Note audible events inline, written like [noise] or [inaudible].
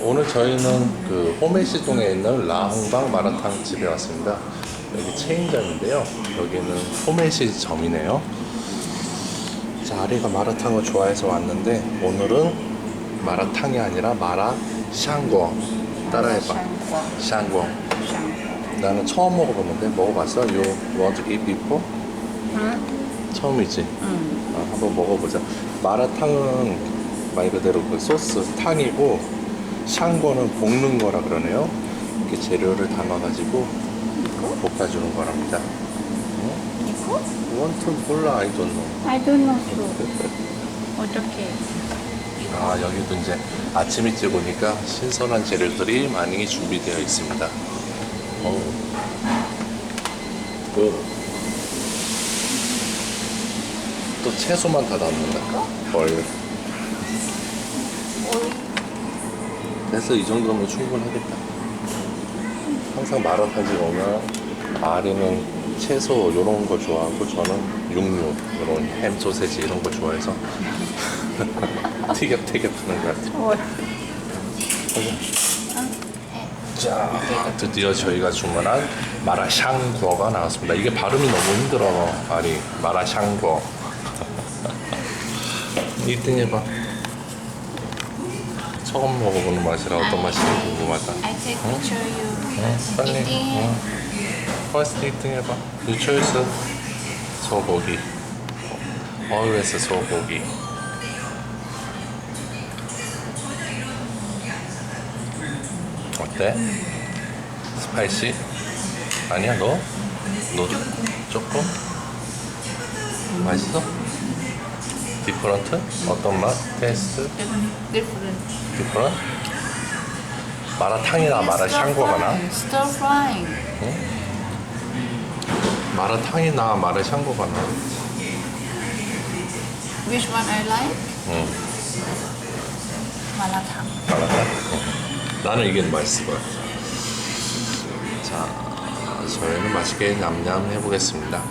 오늘 저희는 그 호메시동에 있는 라흥방 마라탕 집에 왔습니다. 여기 체인점인데요. 여기는 호메시 점이네요. 자, 아리가 마라탕을 좋아해서 왔는데 오늘은 마라탕이 아니라 마라 샹궈 따라해봐. 샹궈. 나는 처음 먹어보는데 먹어봤어? You want to eat before? 응? 처음이지. 응. 아, 한번 먹어보자. 마라탕은 말 그대로 그 소스 탕이고 샹궈는 볶는 거라 그러네요. 이렇게 재료를 담아가지고 볶아주는 거랍니다. 이거? 원투 몰라 I don't know. I don't know. 어떻게? 아 여기도 이제 아침 일찍 오니까 신선한 재료들이 많이 준비되어 있습니다. 어우. 그, 또 채소만 다 담는다. 헐. 그래서 이 정도면 충분하겠다. 항상 마라탕집 오면 아리는 채소 이런 거 좋아하고 저는 육류 이런 햄 소세지 이런 거 좋아해서 [laughs] 티격태격 하는 것 같아요. 어. 자, 드디어 저희가 주문한 마라샹궈가 나왔습니다. 이게 발음이 너무 힘들어, 아리. 마라샹궈. [laughs] 1등 해봐. 처음 먹어보는 맛이라 어떤 맛인지 궁금하다. I take picture you. 응, 빨리. Eating. 응. 퍼스트 1등 해봐. You choose 소고기. Always 소고기. 어때? 스파이시? 아니야 너? 너 조금? 맛있어? 디퍼런트? 어떤 맛? 테스트? Different. 디퍼런트? 마라탕이나 마라샹궈가 나? Stir frying. 마라탕이나 마라샹궈가 나? Which one I like? 응 마라탕. 마라탕? 응. 나는 이게 맛있을 것 같아 자 저희는 맛있게 냠냠 해보겠습니다